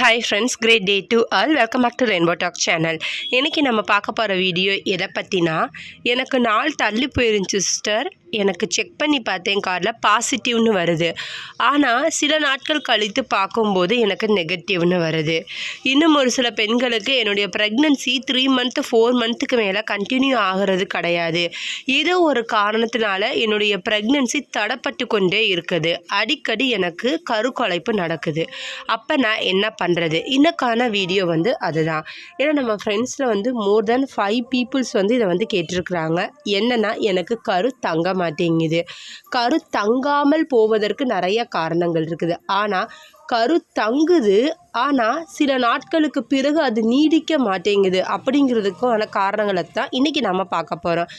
Hi friends great day to all welcome back to rainbow talk channel இன்றைக்கி நம்ம பார்க்க போகிற வீடியோ எதை பற்றினா எனக்கு நாள் தள்ளி போயிருந்துச்சு சிஸ்டர் எனக்கு செக் பண்ணி பார்த்தேன் கார்டில் பாசிட்டிவ்னு வருது. ஆனால் சில நாட்கள் கழித்து பார்க்கும்போது எனக்கு நெகட்டிவ்னு வருது. இன்னும் ஒரு சில பெண்களுக்கு என்னுடைய ப்ரெக்னன்சி த்ரீ மந்த்து ஃபோர் மந்த்துக்கு மேலே கண்டினியூ ஆகிறது கிடையாது. ஏதோ ஒரு காரணத்தினால என்னுடைய ப்ரெக்னன்சி தடப்பட்டு கொண்டே இருக்குது. அடிக்கடி எனக்கு கருக்கொலைப்பு நடக்குது. அப்போ நான் என்ன பண்ணுறது இன்னக்கான வீடியோ வந்து அதுதான். ஏன்னா நம்ம ஃப்ரெண்ட்ஸில் வந்து மோர் தென் ஃபைவ் பீப்புள்ஸ் வந்து இதை வந்து கேட்டிருக்கிறாங்க. என்னென்னா எனக்கு கரு தங்கம் மாட்டேங்குது. கரு தங்காமல் போவதற்கு நிறைய காரணங்கள் இருக்குது. ஆனால் கரு தங்குது ஆனால் சில நாட்களுக்கு பிறகு அது நீடிக்க மாட்டேங்குது. அப்படிங்கிறதுக்கான காரணங்களை தான் இன்றைக்கி நம்ம பார்க்க போகிறோம்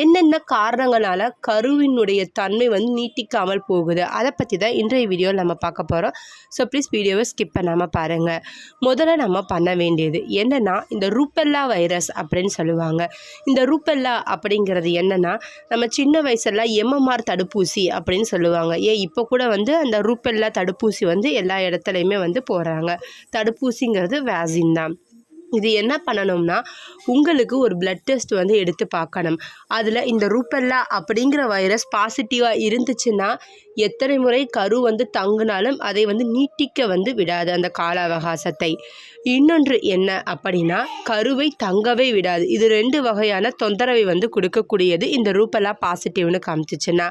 என்னென்ன காரணங்களால் கருவினுடைய தன்மை வந்து நீட்டிக்காமல் போகுது? அதை பற்றி தான் இன்றைய வீடியோவில் நம்ம பார்க்க போகிறோம் ஸோ ப்ளீஸ் வீடியோவை ஸ்கிப் பண்ணாமல் பாருங்கள் முதல்ல நம்ம பண்ண வேண்டியது என்னென்னா இந்த ரூப்பெல்லா வைரஸ் அப்படின்னு சொல்லுவாங்க. இந்த ரூப்பெல்லா அப்படிங்கிறது என்னென்னா நம்ம சின்ன வயசுல எம்எம்ஆர் தடுப்பூசி அப்படின்னு சொல்லுவாங்க. ஏன் இப்போ கூட வந்து அந்த ரூப்பெல்லா தடுப்பூசி வந்து எல்லா இடத்துலையுமே வந்து போகிறாங்க தடுப்பூசிங்கிறது வேக்சின் தான். இது என்ன பண்ணணும்னா உங்களுக்கு ஒரு பிளட் டெஸ்ட் வந்து எடுத்து பார்க்கணும். அதில் இந்த ரூப்பெல்லா அப்படிங்கிற வைரஸ் பாசிட்டிவாக இருந்துச்சுன்னா எத்தனை முறை கரு வந்து தங்குனாலும் அதை வந்து நீட்டிக்க வந்து விடாது அந்த கால அவகாசத்தை இன்னொன்று என்ன அப்படின்னா கருவை தங்கவே விடாது. இது ரெண்டு வகையான தொந்தரவை வந்து கொடுக்கக்கூடியது இந்த ரூப்பலா பாசிட்டிவ்னு காமிச்சிச்சுன்னா.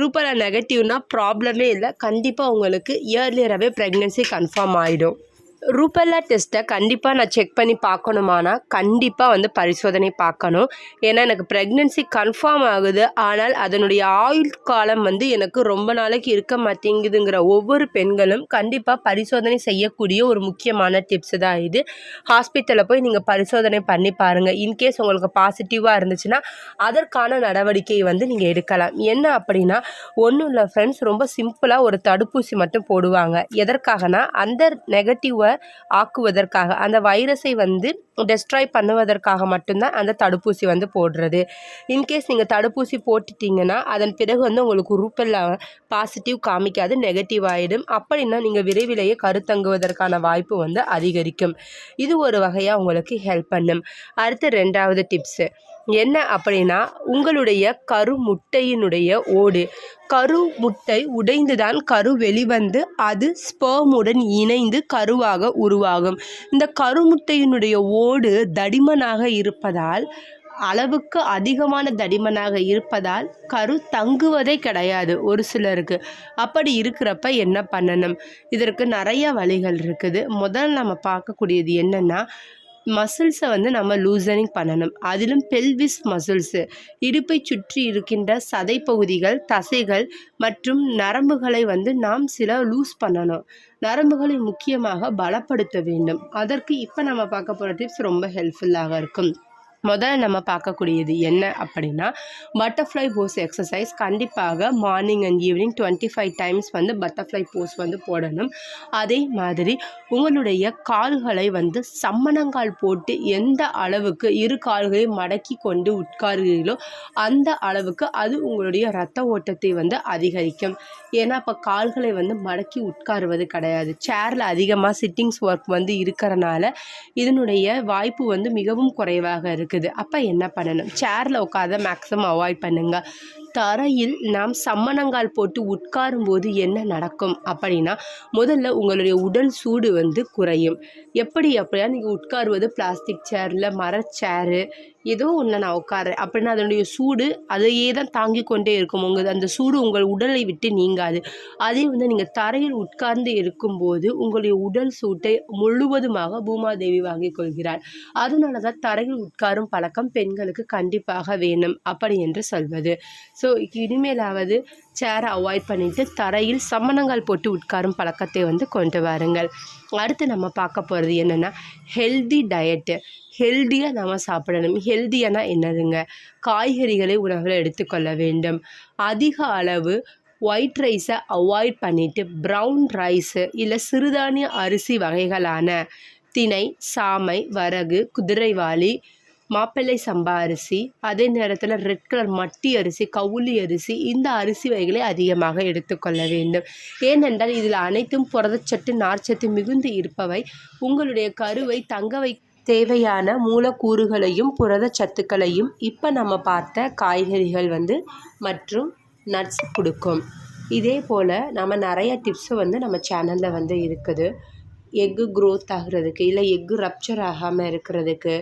ரூப்பலா நெகட்டிவ்னால் ப்ராப்ளமே இல்லை. கண்டிப்பாக உங்களுக்கு இயர்லியராகவே ப்ரெக்னென்சி கன்ஃபார்ம் ஆகிடும் ரூபெல்லா டெஸ்ட்டை கண்டிப்பாக நான் செக் பண்ணி பார்க்கணுமானா கண்டிப்பாக வந்து பரிசோதனை பார்க்கணும். ஏன்னா எனக்கு ப்ரெக்னென்சி கன்ஃபார்ம் ஆகுது. ஆனால் அதனுடைய ஆயுள் காலம் வந்து எனக்கு ரொம்ப நாளைக்கு இருக்க மாட்டேங்குதுங்கிற ஒவ்வொரு பெண்களும் கண்டிப்பாக பரிசோதனை செய்யக்கூடிய ஒரு முக்கியமான டிப்ஸ் தான் இது. ஹாஸ்பிட்டலில் போய் நீங்கள் பரிசோதனை பண்ணி பாருங்கள் இன்கேஸ் உங்களுக்கு பாசிட்டிவாக இருந்துச்சுன்னா அதற்கான நடவடிக்கையை வந்து நீங்கள் எடுக்கலாம். என்ன அப்படின்னா ஒன்றும் இல்லை ஃப்ரெண்ட்ஸ் ரொம்ப சிம்பிளாக ஒரு தடுப்பூசி மட்டும் போடுவாங்க. எதற்காகனா அந்த நெகட்டிவை ஆக்குவதற்காக அந்த வைரஸை வந்து டெஸ்ட்ராய் பண்ணுவதற்காக மட்டும்தான் அந்த தடுப்பூசி வந்து போடுறது. இன்கேஸ் நீங்கள் தடுப்பூசி போட்டுட்டீங்கன்னா அதன் பிறகு வந்து உங்களுக்கு ரூப்பெல்லா பாசிட்டிவ் காமிக்காது நெகட்டிவ் ஆகிடும் அப்படின்னா நீங்கள் விரைவிலேயே கருத்தங்குவதற்கான வாய்ப்பு வந்து அதிகரிக்கும். இது ஒரு வகையாக உங்களுக்கு ஹெல்ப் பண்ணும். அடுத்து ரெண்டாவது டிப்ஸு என்ன அப்படின்னா உங்களுடைய கருமுட்டையினுடைய ஓடு. கருமுட்டை உடைந்துதான் கரு வெளிவந்து அது ஸ்பெர்முடன் இணைந்து கருவாக உருவாகும். இந்த கருமுட்டையினுடைய ஓடு தடிமனாக இருப்பதால் அளவுக்கு அதிகமான தடிமனாக இருப்பதால் கரு தங்குவதே கிடையாது ஒரு சிலருக்கு. அப்படி இருக்கிறப்ப என்ன பண்ணணும்? இதற்கு நிறைய வழிகள் இருக்குது. முதல் நம்ம பார்க்கக்கூடியது என்னென்னா மசில்ஸை வந்து நம்ம லூசனிங் பண்ணணும். அதிலும் பெல்விஸ் மசில்ஸு இடுப்பை சுற்றி இருக்கின்ற சதை பகுதிகள் தசைகள் மற்றும் நரம்புகளை வந்து நாம் சில லூஸ் பண்ணணும். நரம்புகளை முக்கியமாக பலப்படுத்த வேண்டும். அதற்கு இப்போ நம்ம பார்க்க போகிற டிப்ஸ் ரொம்ப ஹெல்ப்ஃபுல்லாக இருக்கும். முதல்ல நம்ம பார்க்கக்கூடியது என்ன அப்படின்னா பட்டர்ஃப்ளை போஸ் எக்ஸசைஸ் கண்டிப்பாக morning and evening twenty five times வந்து பட்டர்ஃப்ளை போஸ் வந்து போடணும். அதே மாதிரி உங்களுடைய கால்களை வந்து சம்மணங்கால் போட்டு எந்த அளவுக்கு இரு கால்களையும் மடக்கி கொண்டு உட்காருகிறீர்களோ அந்த அளவுக்கு அது உங்களுடைய ரத்த ஓட்டத்தை வந்து அதிகரிக்கும். ஏன்னா இப்போ கால்களை வந்து மடக்கி உட்காருவது கிடையாது. சேரில் அதிகமாக சிட்டிங்ஸ் ஒர்க் வந்து இருக்கிறனால இதனுடைய வாய்ப்பு வந்து மிகவும் குறைவாக இருக்குது இருக்குது. அப்போ என்ன பண்ணணும்? சேரில் உட்காத மேக்ஸிமம் அவாய்ட் பண்ணுங்கள் தரையில் நாம் சம்மணங்கால் போட்டு உட்காரும்போது என்ன நடக்கும் அப்படின்னா முதல்ல உங்களுடைய உடல் சூடு வந்து குறையும். எப்படி அப்படியா நீங்கள் உட்காருவது பிளாஸ்டிக் சேரில் மர சேரு ஏதோ ஒன்று நான் உட்காரேன் அப்படின்னா அதனுடைய சூடு அதையே தான் தாங்கி கொண்டே இருக்கும். உங்கள் அந்த சூடு உங்கள் உடலை விட்டு நீங்காது. அதே வந்து நீங்கள் தரையில் உட்கார்ந்து இருக்கும்போது உங்களுடைய உடல் சூட்டை முழுவதுமாக பூமாதேவி வாங்கி கொள்கிறார் அதனால தான் தரையில் உட்காரும் பழக்கம் பெண்களுக்கு கண்டிப்பாக வேணும் அப்படி என்று சொல்வது. ஸோ இனிமேலாவது சேரை அவாய்ட் பண்ணிவிட்டு தரையில் சம்மணங்கால் போட்டு உட்காரும் பழக்கத்தை வந்து கொண்டு வாருங்கள். அடுத்து நம்ம பார்க்க போகிறது என்னென்னா ஹெல்தி டயட்டு ஹெல்த்தியாக நம்ம சாப்பிடணும். ஹெல்த்தியானா என்னதுங்க? காய்கறிகளை உணவில் எடுத்துக்கொள்ள வேண்டும். அதிக அளவு ஒயிட் ரைஸை அவாய்ட் பண்ணிவிட்டு ப்ரௌன் ரைஸு இல்லை சிறுதானிய அரிசி வகைகளான தினை சாமை வரகு குதிரைவாளி மாப்பிள்ளை சம்பா அரிசி அதே நேரத்தில் ரெட் கலர் மட்டி அரிசி கவுளி அரிசி இந்த அரிசி வகைகளை அதிகமாக எடுத்துக்கொள்ள வேண்டும். ஏனென்றால் இதில் அனைத்தும் புரதச்சத்து நார்ச்சத்து மிகுந்து இருப்பவை. உங்களுடைய கருவை தங்க வை தேவையான மூலக்கூறுகளையும் புரதச்சத்துக்களையும் இப்போ நம்ம பார்த்த காய்கறிகள் வந்து மற்றும் நட்ஸ் கொடுக்கும். இதே போல் நம்ம நிறைய டிப்ஸு வந்து நம்ம சேனலில் வந்து இருக்குது. எக்கு க்ரோத் ஆகிறதுக்கு இல்லை எக்கு ரப்ச்சர் ஆகாமல் இருக்கிறதுக்கு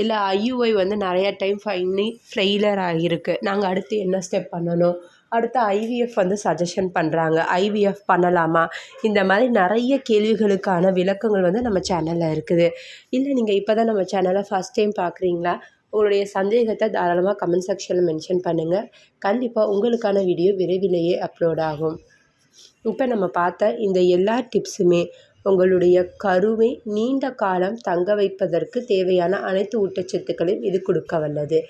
இல்லை ஐயுஐ வந்து நிறையா டைம் ஃபைனி ஃபெயிலர் ஆகியிருக்கு. நாங்கள் அடுத்து என்ன ஸ்டெப் பண்ணணும்? அடுத்து ஐவிஎஃப் வந்து சஜஷன் பண்ணுறாங்க ஐவிஎஃப் பண்ணலாமா? இந்த மாதிரி நிறைய கேள்விகளுக்கான விளக்கங்கள் வந்து நம்ம சேனலில் இருக்குது. இல்லை நீங்கள் இப்போ தான் நம்ம சேனலை ஃபஸ்ட் டைம் பார்க்குறீங்களா உங்களுடைய சந்தேகத்தை தாராளமாக கமெண்ட் செக்ஷனில் மென்ஷன் பண்ணுங்கள் கண்டிப்பாக உங்களுக்கான வீடியோ விரைவிலேயே அப்லோட் ஆகும். இப்போ நம்ம பார்த்த இந்த எல்லா டிப்ஸுமே உங்களுடைய கருவை நீண்ட காலம் தங்க வைப்பதற்கு தேவையான அனைத்து ஊட்டச்சத்துக்களையும் இது கொடுக்க வல்லது.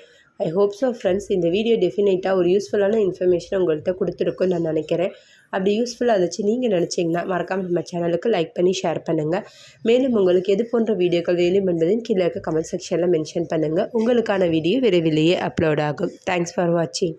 ஐ ஹோப் ஸோ ஃப்ரெண்ட்ஸ் இந்த வீடியோ டெஃபினட்டாக ஒரு யூஸ்ஃபுல்லான இன்ஃபர்மேஷன் உங்கள்கிட்ட கொடுத்துருக்குன்னு நான் நினைக்கிறேன். அப்படி யூஸ்ஃபுல்லாக இருந்துச்சு நீங்கள் நினச்சிங்கன்னா மறக்காமல் நம்ம சேனலுக்கு லைக் பண்ணி ஷேர் பண்ணுங்கள் மேலும் உங்களுக்கு எது போன்ற வீடியோக்கள் வேணும் என்பதையும் கீழே இருக்க கமெண்ட் செக்ஷனில் மென்ஷன் பண்ணுங்கள் உங்களுக்கான வீடியோ விரைவிலேயே அப்லோட் ஆகும். தேங்க்ஸ் ஃபார் வாட்சிங்